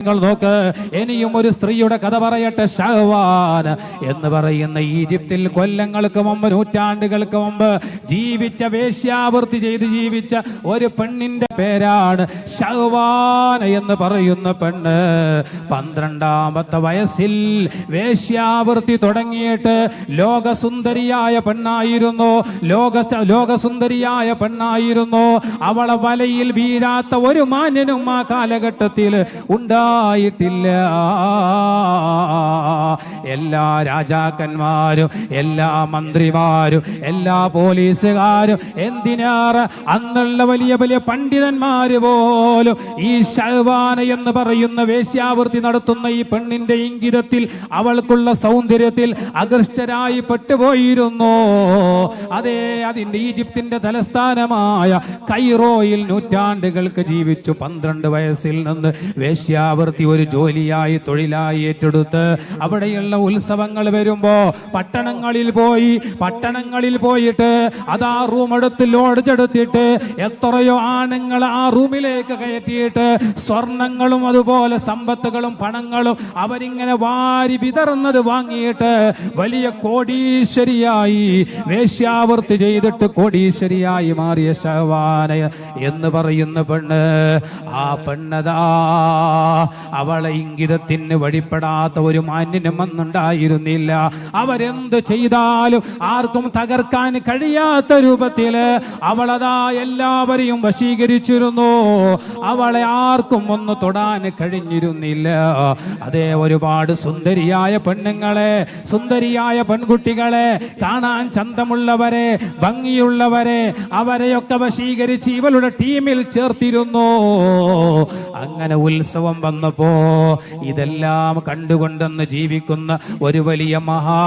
നിങ്ങൾ നോക്ക് ഇനിയും ഒരു സ്ത്രീയുടെ കഥ പറയട്ടെ ഷഹവാൻ എന്ന് പറയുന്ന ഈജിപ്തിൽ കൊല്ലങ്ങൾക്ക് മുമ്പ് നൂറ്റാണ്ടുകൾക്ക് മുമ്പ് ജീവിച്ച വേശ്യാവൃത്തി ചെയ്ത് ജീവിച്ച ഒരു പെണ്ണിന്റെ പേരാണ് ഷഹവാൻ എന്ന് പറയുന്ന പെണ്ണ്. പന്ത്രണ്ടാമത്തെ വയസ്സിൽ വേശ്യാവൃത്തി തുടങ്ങിയിട്ട് ലോകസുന്ദരിയായ പെണ്ണായിരുന്നു. ലോക ലോകസുന്ദരിയായ പെണ്ണായിരുന്നു. അവളെ വലയിൽ വീഴാത്ത ഒരു മാന്യനും ആ കാലഘട്ടത്തിൽ ഉണ്ടായിട്ടില്ല എല്ലാ രാജാക്കന്മാരും എല്ലാ മന്ത്രിമാരും എല്ലാ പോലീസുകാരും എന്തിനാറ് അന്നുള്ള വലിയ വലിയ പണ്ഡിതന്മാര് പോലും ഈ ഷഹവാന എന്ന് പറയുന്ന വേശ്യാവൃത്തി നടത്തുന്ന ഈ പെണ്ണിന്റെ ഇംഗിതത്തിൽ അവൾക്കുള്ള സൗന്ദര്യത്തിൽ അകൃഷ്ടരായി പെട്ടുപോയിരുന്നു? അതേ അതിന്റെ ഈജിപ്തിന്റെ തലസ്ഥാനമായ കൈറോയിൽ നൂറ്റാണ്ടുകൾക്ക് ജീവിച്ചു പന്ത്രണ്ട് വയസ്സിൽ നിന്ന് വേശ്യാവൃത്തി ഒരു ജോലിയായി തൊഴിലായി ഏറ്റെടുത്ത് അവിടെയുള്ള ഉത്സവങ്ങൾ വരുമ്പോ പട്ടണങ്ങളിൽ പോയി പട്ടണങ്ങളിൽ പോയിട്ട് ആ റൂം എടുത്ത് ലോഡ്ജ് എടുത്തിട്ട് എത്രയോ ആണുങ്ങൾ ആ റൂമിലേക്ക് കയറ്റിയിട്ട് സ്വർണങ്ങളും അതുപോലെ സമ്പത്തുകളും പണങ്ങളും അവരിങ്ങനെ വാരി വിതറുന്നത് വാങ്ങിയിട്ട് വലിയ കോടീശ്വരിയായി വേശ്യാവൃത്തി ചെയ്തിട്ട് കോടീശ്വരിയായി മാറിയ ശവാന എന്ന് പറയുന്ന പെണ്ണ് ആ പെണ്ണതാ അവളെ ഇംഗിതത്തിന് വഴിപ്പെടാത്ത ഒരു മാന്യനും അന്നുണ്ടായിരുന്നില്ല. അവരെന്ത് ചെയ്താലും ആർക്കും തകർക്കാൻ കഴിയാത്ത രൂപത്തിൽ അവളതാ എല്ലാവരെയും വശീകരിച്ചിരുന്നു. അവളെ ആർക്കും ഒന്ന് തൊടാൻ കഴിഞ്ഞിരുന്നില്ല. അതേ ഒരുപാട് സുന്ദരിയായ പെണ്ണുങ്ങളെ സുന്ദരിയായ പെൺകുട്ടികളെ കാണാൻ ചന്തമുള്ളവരെ ഭംഗിയുള്ളവരെ അവരെയൊക്കെ വശീകരിച്ച് ഇവളുടെ ടീമിൽ ചേർത്തിരുന്നു. അങ്ങനെ ഉത്സവം വന്നപ്പോ ഇതെല്ലാം കണ്ടുകൊണ്ടെന്ന് ജീവിക്കുന്ന ഒരു വലിയ മഹാ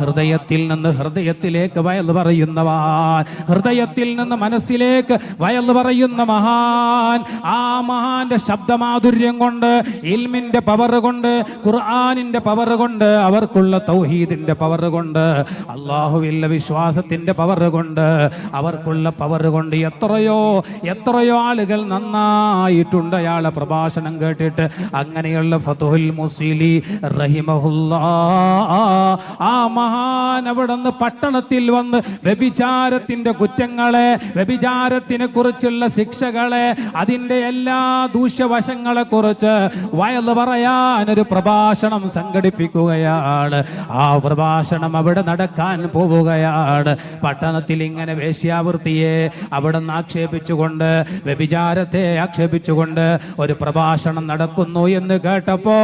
ഹൃദയത്തിൽ നിന്ന് ഹൃദയത്തിലേക്ക് വയൽ പറയുന്നവാൻ ഹൃദയത്തിൽ നിന്ന് മനസ്സിലേക്ക് വയൽ പറയുന്ന മഹാൻ ആ മഹാന്റെ ശബ്ദമാധുര്യം കൊണ്ട് ഇൽമിന്റെ പവർ കൊണ്ട് ഖുർആാനിന്റെ പവർ കൊണ്ട് അവർക്കുള്ള തൗഹീദിന്റെ പവർ കൊണ്ട് അള്ളാഹുവില്ല വിശ്വാസത്തിന്റെ പവർ കൊണ്ട് അവർക്കുള്ള പവർ കൊണ്ട് എത്രയോ എത്രയോ ആളുകൾ നന്നായിട്ടുണ്ട്. അയാളെ പ്രഭാഷണം കേട്ടിട്ട് അങ്ങനെയുള്ള ഫതുഹുൽ മുസീലി റഹിമഹുല്ല. ആ മഹാൻ അവിടെ നിന്ന് പട്ടണത്തിൽ വന്ന് വ്യഭിചാരത്തിന്റെ കുറ്റങ്ങളെ വ്യഭിചാരത്തിനെ കുറിച്ചുള്ള ശിക്ഷകളെ അതിന്റെ എല്ലാ ദൂഷ്യവശങ്ങളെ കുറിച്ച് വയൽ പറയാനൊരു പ്രഭാഷണം സംഘടിപ്പിക്കുകയാണ്. ആ പ്രഭാഷണം അവിടെ നടക്കാൻ പോവുകയാണ്. പട്ടണത്തിൽ ഇങ്ങനെ വേശ്യാവൃത്തിയെ അവിടെ നിന്ന് ആക്ഷേപിച്ചുകൊണ്ട് വ്യഭിചാരത്തെ ആക്ഷേപിച്ചുകൊണ്ട് ഒരു പ്രഭാഷണം നടക്കുന്നു എന്ന് കേട്ടപ്പോ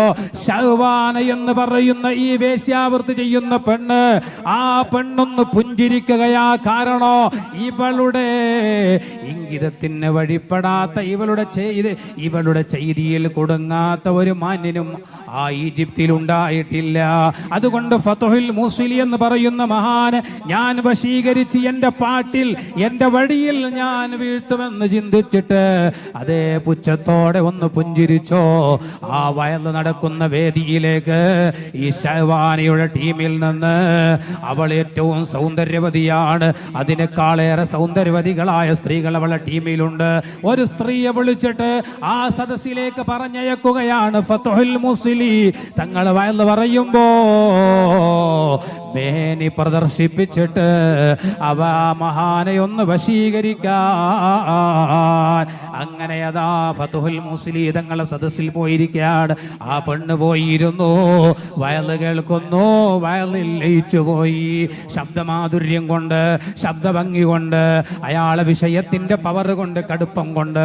ശഹ്വാന എന്ന് പറയുന്ന ഈ വേശ്യാവൃത്തി ചെയ്യുന്ന പെണ്ണ് ആ പെണ്ണൊന്ന് പുഞ്ചിരിക്കുകയാ കാരണോ ഇവളുടെ ഇംഗിതത്തിന് വഴിപ്പെടാത്ത ഇവളുടെ ചെയ്ത് ഇവളുടെ ചെയ്തിയിൽ കൊടുങ്ങാത്ത ഒരു മാന്യനും ആ ഈജിപ്തിൽ ഉണ്ടായിട്ടില്ല. അതുകൊണ്ട് ഫതുഹിൽ മുസ്ലി എന്ന് പറയുന്ന മഹാന് ഞാൻ വശീകരിച്ച് എന്റെ പാട്ടിൽ എന്റെ വഴിയിൽ ഞാൻ വീഴ്ത്തുമെന്ന് ചിന്തിച്ചിട്ട് അതേ പുച്ഛത്തോടെ ഒന്ന് പുഞ്ചിരിച്ചോ? ആ വയൽ നടക്കുന്ന വേദിയിലേക്ക് ഈ ശവാനിയുടെ ടീമിൽ നിന്ന് അവൾ ഏറ്റവും സൗന്ദര്യവതിയാണ്. അതിനേക്കാളേറെ സൗന്ദര്യവതികളായ സ്ത്രീകൾ അവളുടെ ടീമിലുണ്ട്. ഒരു സ്ത്രീയെ വിളിച്ചിട്ട് ആ സദസ്സിലേക്ക് പറഞ്ഞയക്കുകയാണ്. മുസ്ലി. തങ്ങൾ വയൽ പറയുമ്പോ മേനി പ്രദർശിപ്പിച്ചിട്ട് അവ മഹാനെ ഒന്ന് വശീകരിക്കാൻ. അങ്ങനെ അതാ ഫതുഹുൽ മുസ്ലി തങ്ങളെ സദസ്സിൽ പോയിരിക്കുകയാണ് ആ പെണ്ണ് പോയിരുന്നു. വയൽ കേൾക്കുന്നു. വയലിൽ ലയിച്ചു പോയി. ശബ്ദമാധുര്യം കൊണ്ട് ശബ്ദഭംഗി കൊണ്ട് അയാളെ വിഷയത്തിന്റെ പവർ കൊണ്ട് കടുപ്പം കൊണ്ട്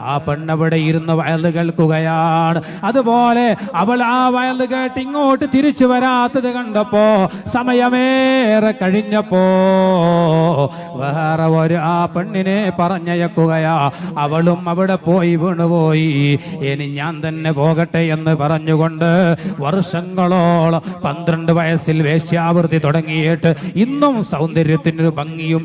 ആ പെണ്ണവിടെ ഇരുന്ന് വയൽ കേൾക്കുകയാണ്. അതുപോലെ അവൾ ആ വയൽ കേട്ട് ഇങ്ങോട്ട് തിരിച്ചു വരാത്തത് കണ്ടപ്പോ സമയമേറെ കഴിഞ്ഞപ്പോ വേറെ ഒരു ആ പെണ്ണിനെ പറഞ്ഞയക്കുകയാ. അവളും അവിടെ പോയി വീണുപോയി. ഇനി ഞാൻ തന്നെ പോകട്ടെ എന്ന് പറഞ്ഞുകൊണ്ട് വർഷങ്ങളോളം പന്ത്രണ്ട് വയസ്സിൽ വേശ്യാവൃത്തി തുടങ്ങിയിട്ട് ഇന്നും സൗന്ദര്യത്തിനൊരു ഭംഗിയും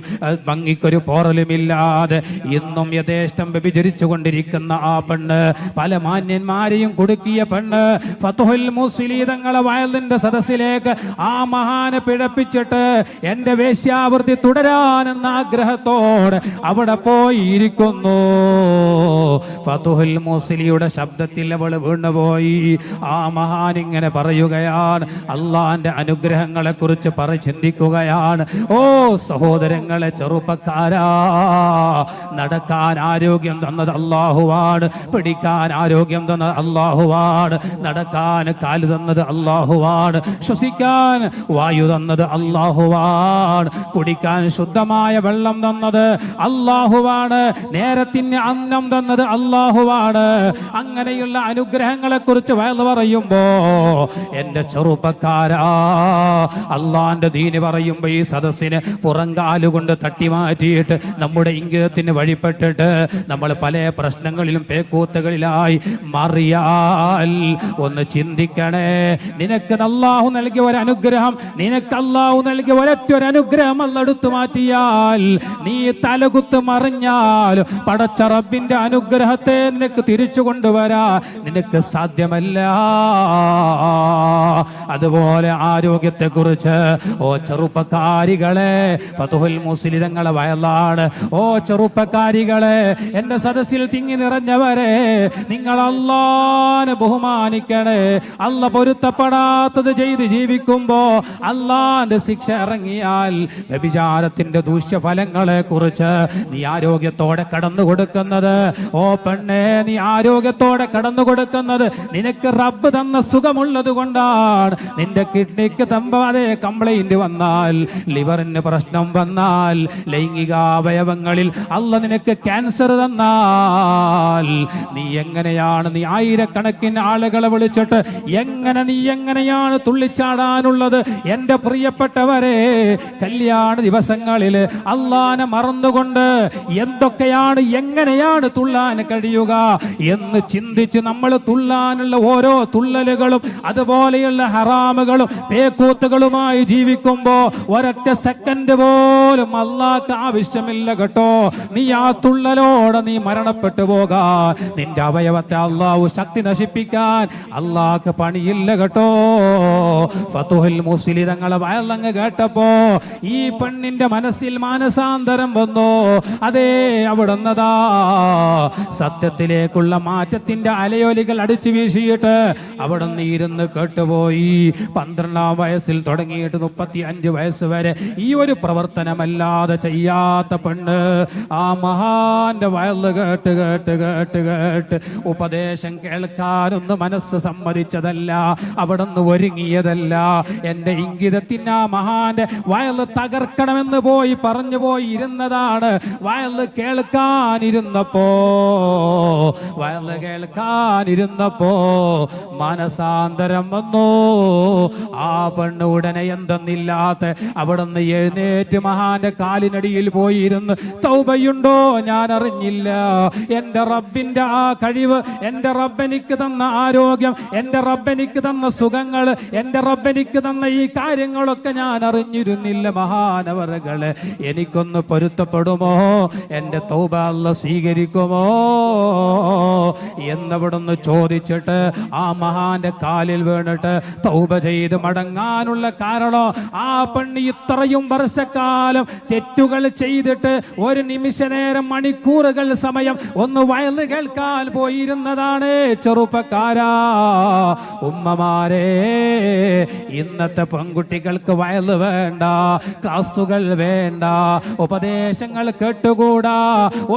ഭംഗിക്കൊരു പോറലുമില്ലാതെ ഇന്നും യഥേഷ്ടം വ്യഭിചരിച്ചു കൊണ്ടിരിക്കുന്ന ആ പെണ്ണ് പല മാന്യന്മാരെയും കുടുക്കിയ പെണ്ണ് ഫതുഹുൽ മുസ്ലിതങ്ങളെ വയലിന്റെ സദസ്സിലേക്ക് ആ മഹാനെ പിഴപ്പിച്ചിട്ട് എന്റെ വേശ്യാവൃത്തി തുടരാനെന്ന ആഗ്രഹത്തോടെ അവിടെ പോയിരിക്കുന്നു. ഫതുഹുൽ മുസ്ലിയുടെ ശബ്ദത്തിൽ അവൾ വീണുപോയി. ആ മഹാൻ ഇങ്ങനെ പറയുകയാണ് അള്ളാന്റെ അനുഗ്രഹങ്ങളെ കുറിച്ച് പറ ചിന്തിക്കുകയാണ്. ഓ സഹോദരങ്ങളെ ചെറുപ്പക്കാരാ നടക്കാൻ ആരോഗ്യം തന്നത് അള്ളാഹുവാണ് പിടിക്കാൻ ആരോഗ്യം തന്നത് അള്ളാഹുവാണ് നടക്കാൻ കാൽ തന്നത് അള്ളാഹുവാണ് ശ്വസിക്കാൻ വായു തന്നത് അള്ളാഹുവാണ് കുടിക്കാൻ ശുദ്ധമായ വെള്ളം തന്നത് അള്ളാഹുവാണ് നേരത്തിന് അന്നം തന്നത് അള്ളാഹുവാണ് അങ്ങനെയുള്ള അനുഗ്രഹങ്ങളെ കുറിച്ച് വേദ പറയുമ്പോ എന്റെ ചെറുപ്പക്കാരാ അള്ളാന്റെ ദീന് പറയുമ്പോ ഈ സദസ്സിന് പുറങ്കാലുകൊണ്ട് തട്ടി മാറ്റിയിട്ട് നമ്മുടെ ഇംഗിതത്തിന് വഴിപ്പെട്ടിട്ട് നമ്മൾ പല പ്രശ്നങ്ങളിലും പേക്കൂത്തുകളിലായി മറിയാൽ ഒന്ന് ചിന്തിക്കണേ. നിനക്ക് അള്ളാഹു നൽകിയ ഒരു അനുഗ്രഹം നിനക്ക് അള്ളാഹു നൽകിയ ഒരൊറ്റ ഒരു അനുഗ്രഹം അല്ല എടുത്തു മാറ്റിയാൽ നീ തലകുത്ത് മറിഞ്ഞാൽ പടച്ച റബ്ബിന്റെ അനുഗ്രഹത്തെ നിനക്ക് തിരിച്ചു കൊണ്ടുവരാ. നിനക്ക് സാധ്യമല്ല. അതുപോലെ ആരോഗ്യത്തെ കുറിച്ച് ഓ ചെറുപ്പക്കാരികളെ ഫതുഹുൽ മുസ്ലിതങ്ങളെ വയലാണ്. ഓ ചെറുപ്പക്കാരികളെ എന്റെ സദസ്സിൽ തിങ്ങി നിറഞ്ഞവരെ നിങ്ങൾ അള്ളാനെ ബഹുമാനിക്കണേ. അല്ല പൊരുത്തപ്പെടാത്തത് ചെയ്ത് ജീവിക്കുമ്പോ അല്ലാന്റെ ശിക്ഷ ഇറങ്ങിയാൽ വ്യഭിചാരത്തിന്റെ ദൂഷ്യഫലങ്ങളെ കുറിച്ച് നീ ആരോഗ്യത്തോടെ കടന്നു കൊടുക്കുന്നത്. ഓ പെണ്ണെ നീ ആരോഗ്യത്തോടെ കടന്നു കൊടുക്കുന്നത്. നിനക്ക് റബ്ബ് തന്ന സുഖമുള്ളത് കൊണ്ടാണ് നിന്റെ കിഡ്നിക്ക് തമ്പാതെ കംപ്ലൈന്റ് വന്നാൽ ലിവറിന് പ്രശ്നം വന്നാൽ ലൈംഗികാവയവങ്ങളിൽ അല്ല നിനക്ക് ക്യാൻസർ തന്നാൽ. നീ എങ്ങനെയാണ് നീ ആയിരക്കണക്കിന് ആളുകളെ വിളിച്ചിട്ട് എങ്ങനെ നീ എങ്ങനെയാണ് തുള്ളിച്ചാടാനുള്ളത്? എന്റെ പ്രിയപ്പെട്ടവരെ കല്യാണ ദിവസങ്ങളിൽ അള്ളാനെ മറന്നുകൊണ്ട് എന്തൊക്കെയാണ് എങ്ങനെയാണ് തുള്ളാൻ കഴിയുക എന്ന് ചിന്തിച്ച് നമ്മൾ തുള്ളാനുള്ള ഓരോ തുള്ളലുകളും അതുപോലെയുള്ള ഹറാമുകളും പേക്കൂത്തുകളുമായി ജീവിക്കുമ്പോ ഒരൊറ്റ സെക്കൻഡ് പോലും അള്ളാഹ്ക്ക് ആവശ്യമില്ല കേട്ടോ. നീ ആ തുള്ളലോടെ നീ മരണപ്പെട്ടു പോകാൻ നിന്റെ അവയവത്തെ അള്ളാഹു ശക്തി നശിപ്പിക്കാൻ അള്ളാക്ക് പണിയില്ല കേട്ടോ. ഫതുഹുൽ മുസ്ലി തങ്ങളെ വയലങ്ങ് കേട്ടപ്പോ ഈ പെണ്ണിന്റെ മനസ്സിൽ മാനസാന്തരം വന്നു. അതേ അവിടുന്നതാ സത്യത്തിലേക്കുള്ള മാറ്റത്തിന്റെ അലയൊലികൾ അടിച്ചു വീശിയിട്ട് അവിടെ നിന്ന് ഇരുന്ന് കേട്ടുപോയി. പന്ത്രണ്ടാം വയസ്സിൽ തുടങ്ങിയിട്ട് മുപ്പത്തി അഞ്ച് വയസ്സ് വരെ ഈ ഒരു പ്രവർത്തനമല്ലാതെ ചെയ്യാത്ത പെണ്ണ് ആ മഹാന്റെ വയൽ കേട്ട് കേട്ട് കേട്ട് കേട്ട് ഉപദേശം കേൾക്കാനൊന്ന് മനസ്സ് സമ്മതിച്ചതല്ല അവിടെ നിന്ന് ഒരുങ്ങിയതല്ല. എന്റെ ഇംഗിതത്തിന് ആ മഹാന്റെ വയൽ തകർക്കണമെന്ന് പോയി പറഞ്ഞു പോയി ഇരുന്നതാണ് വയൽ കേൾക്കാനിരുന്നപ്പോ വയൽ കേൾക്കാനിരുന്നപ്പോ മനസാന്തരം വന്നു. ആ പെണ്ണ് ഉടനെ എന്തെന്നില്ലാത്ത അവിടെ നിന്ന് എഴുന്നേറ്റ് മഹാന്റെ കാലിനടിയിൽ പോയിരുന്ന് തൗബയുണ്ടോ? ഞാൻ അറിഞ്ഞില്ല എന്റെ റബ്ബിന്റെ ആ കഴിവ് എന്റെ റബ്ബെനിക്ക് തന്ന ആരോഗ്യം എന്റെ റബ്ബെനിക്ക് തന്ന സുഖങ്ങൾ എന്റെ റബ്ബെനിക്ക് തന്ന ഈ കാര്യങ്ങളൊക്കെ ഞാൻ അറിഞ്ഞിരുന്നില്ല മഹാനവരകളെ എനിക്കൊന്ന് പൊരുത്തപ്പെടുമോ? എന്റെ തൗബ അല്ല സ്വീകരിക്കുമോ? എന്നവിടുന്ന് ചോദിച്ചിട്ട് ആ മഹാന്റെ കാലിൽ വീണിട്ട് തൗബ ചെയ്ത് മടങ്ങാനുള്ള കാരണോ? ആ പെണ്ണ് ഇത്രയും വർഷക്കാലം തെറ്റുകൾ ചെയ്തിട്ട് ഒരു നിമിഷ നേരം മണിക്കൂറുകൾ സമയം ഒന്ന് വയൽ കേൾക്കാൻ പോയിരുന്നതാണ് ചെറുപ്പക്കാരാ. ഉമ്മമാരെ ഇന്നത്തെ പെൺകുട്ടികൾക്ക് വയൽ വേണ്ട ക്ലാസ്സുകൾ വേണ്ട ഉപദേശങ്ങൾ കേട്ടുകൂടാ.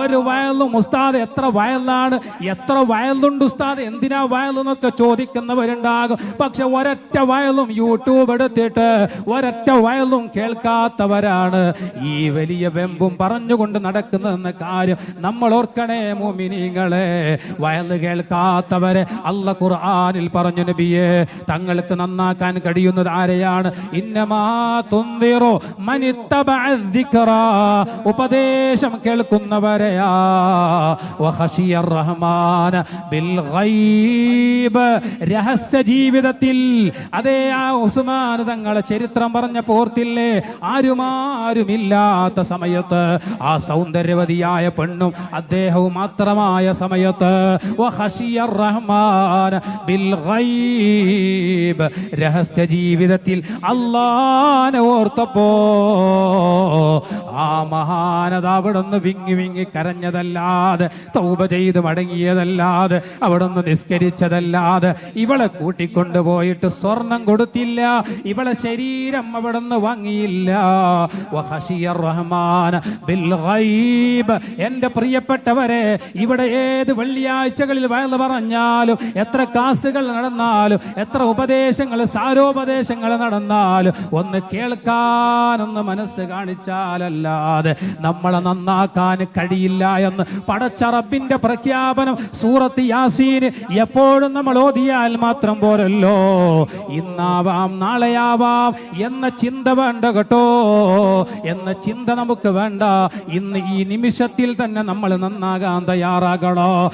ഒരു വയലും ഉസ്താദ് എത്ര വയലാണ് എത്ര വയലുണ്ട് ഉസ്താദ്? എന്തിനാ വയലെന്നൊക്കെ ചോദിക്കുന്നവരുണ്ടാകും? പക്ഷെ ഒരൊറ്റ വയലും യൂട്യൂബ് എടുത്തിട്ട് ഒരൊറ്റ വയലും കേൾക്കാത്തവരാണ്. ഈ വലിയ വെമ്പും പറഞ്ഞുകൊണ്ട് നടക്കുന്നതെന്ന കാര്യം നമ്മൾ ഓർക്കണേ മോമിനിങ്ങളെ. വയൽ കേൾക്കാത്തവരെ അല്ല ഖുർആനിൽ പറഞ്ഞു നബിയെ തങ്ങൾക്ക് നന്നാക്കാൻ കഴിയുന്നത് ആരെയാണ്? ഇന്നമാ ഉപദേശം കേൾക്കുന്നവരെയാ. ഗൈബ് രഹസ്യ ജീവിതത്തിൽ അതേ ആ ഉസ്മാൻ തങ്ങളെ ചരിത്രം പറഞ്ഞ പോർത്തില്ലേ ആരുമാരുമില്ലാത്ത സമയത്ത് ആ സൗന്ദര്യവതിയായ പെണ്ണും അദ്ദേഹവും മാത്രമായ സമയത്ത് റഹ്മാൻ ബിൽ ഗൈബ് രഹസ്യ ജീവിതത്തിൽ അള്ളാനെ ഓർത്തപ്പോ ആ മഹാനത അവിടുന്ന് വിങ്ങി വിങ്ങി കരഞ്ഞതല്ലാതെ തൗപ ചെയ്ത് മടങ്ങിയതല്ലാതെ അവിടുന്ന് നിസ്കരിച്ചതല്ലാതെ ഇവളെ കൂട്ടിക്കൊണ്ടുപോയിട്ട് സ്വർണം കൊടുത്തില്ല. ഇവളെ ശരീരം അവിടുന്ന് വാങ്ങിയില്ല. റഹ്മാൻ പ്രിയപ്പെട്ടവരെ ഇവിടെ ഏത് വെള്ളിയാഴ്ചകളിൽ വയൽ പറഞ്ഞാലും എത്ര കാസുകൾ നടന്നാലും എത്ര ഉപദേശങ്ങൾ സാരോപദേശങ്ങൾ നടന്നാലും ഒന്ന് കേൾക്കാനൊന്ന് മനസ്സ് കാണിച്ചാലല്ലാതെ നമ്മളെ നന്നാക്കാൻ കഴിയില്ല എന്ന് പടച്ച റബ്ബിന്റെ പ്രഖ്യാപനം സൂറത്ത് യാസീന് എപ്പോഴും നമ്മൾ ഓതിയാൽ മാത്രം പോരല്ലോ. ഇന്നാവാം നാളെയാവാം എന്ന ചിന്ത വേണ്ട കേട്ടോ. എന്ന ചിന്ത നമുക്ക് വേണ്ട. ഇന്ന് ഈ നിമിഷത്തിൽ തന്നെ നമ്മൾ നന്നാകാൻ തയ്യാറാകണോ.